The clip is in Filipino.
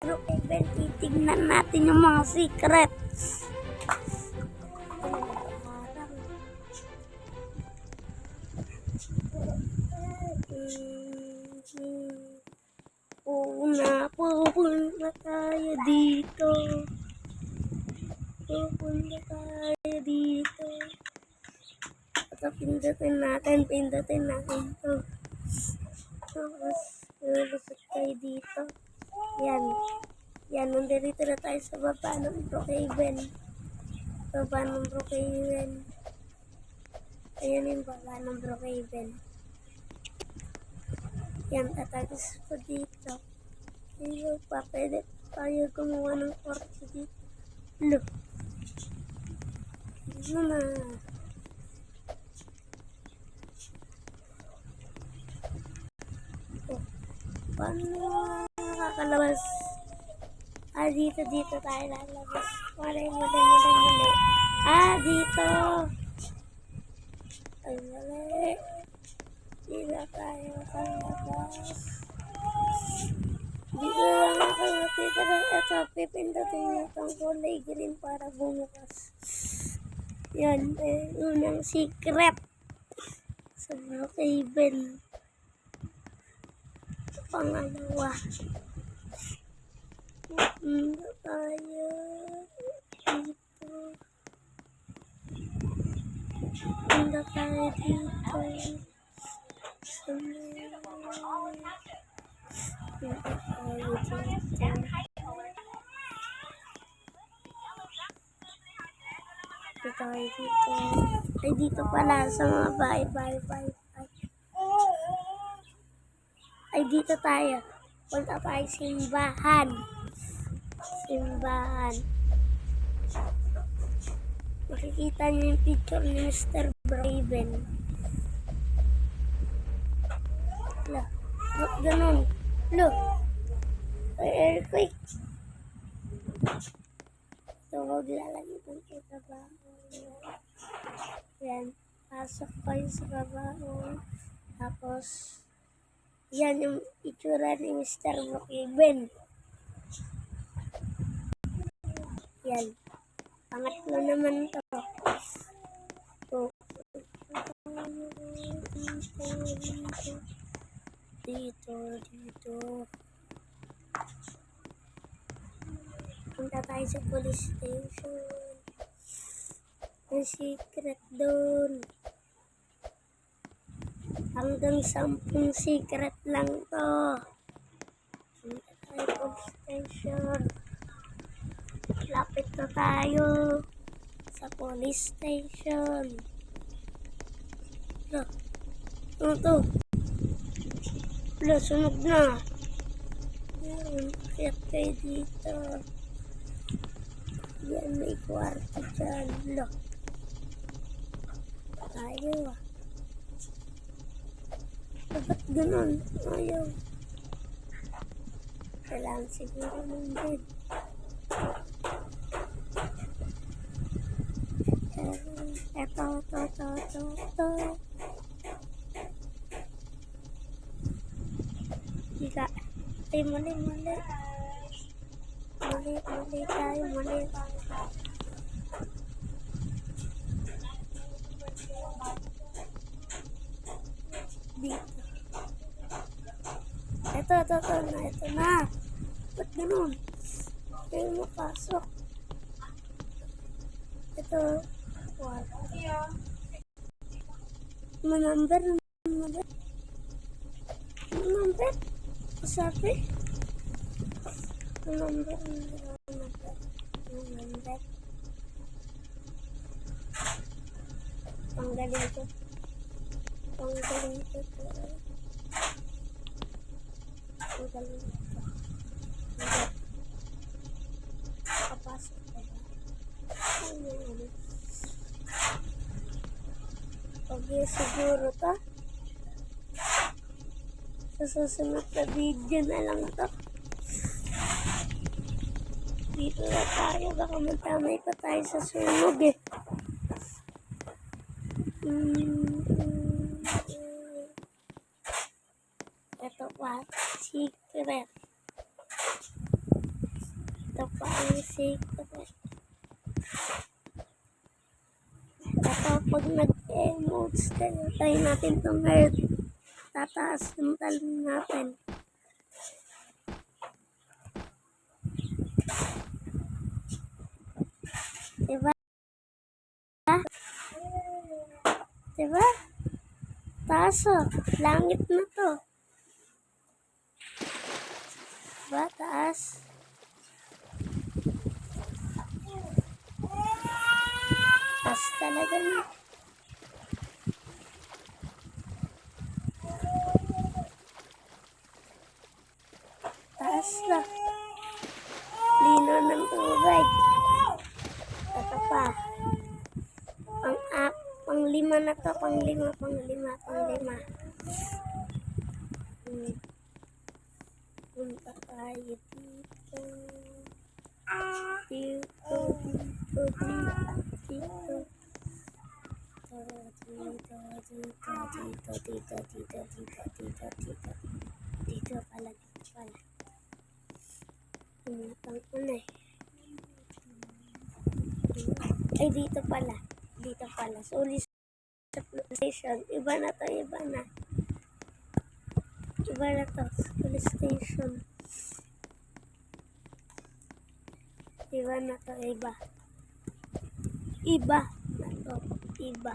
Brookhaven, titignan natin yung mga secrets. Una, pupunta tayo dito. Pupunta tayo dito. Ito, pindutin natin, pindutin natin ito. Tapos, lulusot tayo dito. Yan. Yan, nandito na tayo sa baba ng Brookhaven. Baba ng Brookhaven. Ayan yung baba ng Brookhaven. Yan, tatagos ko dito. Ayun pa, pwede tayo gumawa ng kwarto dito. Look. Ano na? Oh, paano nakakalabas? Ah, dito, dito tayo lalabas. Mali, mali, mali, mali. Ah, dito. Ay, mali. Dito tayo makalabas. Dito lang ako. Lang ito. Pipindutin niyo itong kulay green para bumukas. Yan. Eh, unang secret. Sa Brookhaven. Pangalawa. Dito tayo. Dito. Dito tayo dito. Sa Dito tayo dito. Ay, dito pala sa mga bahay, bahay, bahay, bahay. Ay, dito tayo. Punta tayo simbahan. Simbahan. Makikita niyo yung picture ni Mr. Braven. Lo, ba't ganun? Lo, may earthquake. So, huwag lalagay kung sa baho. Yan, pasok kayo sa babaho. Tapos, yan yung itsura ni Mr. Brookhaven. Yan. Pangatlo naman to. So, dito, dito. Punta tayo sa police station. May secret doon. Hanggang sampung secret lang to. Punta tayo police station. Lapit na tayo sa police station. Lo, ano to? Lo, sunog na. Yan, kaya kayo dito. Yan, may kwarto dyan. Lo. Tayo ah. Ba't ganun? Ayaw. Kailangan siguro ng bed. Ito, ito, ito, ito, ito. Higa. Ay, mali, mali. Mali, mali tayo, mali. Dito. Ito, ito, ito na, ito na. Ba't ganun? Ayaw mapasok. Ito. What? Iya. Menambar, menambar, menambar, sapi, menambar, menambar, menambar. Panggalin ko. Panggalin Okay, siguro to. Sa susunod na video na lang to. Dito na tayo. Baka matamay pa tayo sa sunog eh. Mm, mm, Ito pa. Secret. Ito pa ang secret. Ito, pag nag-emotes kayo, tayo natin itong heart. Tataas yung talon natin. Diba? Diba? Taas oh. Langit na to. Diba? Taas. Taas talaga na. Taas na. Lino ng tubig. Ito pa. Pang, ah, pang lima na to. Pang lima, pang lima, pang lima. Hmm. Punta tayo dito. Dito, dito, dito, dito. Dito, dito, dito, dito, dito, dito, dito, dito, dito. Dito pala, dito pala. Tumutang ko na eh. Ay, dito pala. Dito pala. Sorry sa PlayStation. Iba na to, iba na. Iba na to. Police station. Iba na to, iba. Iba na to, iba.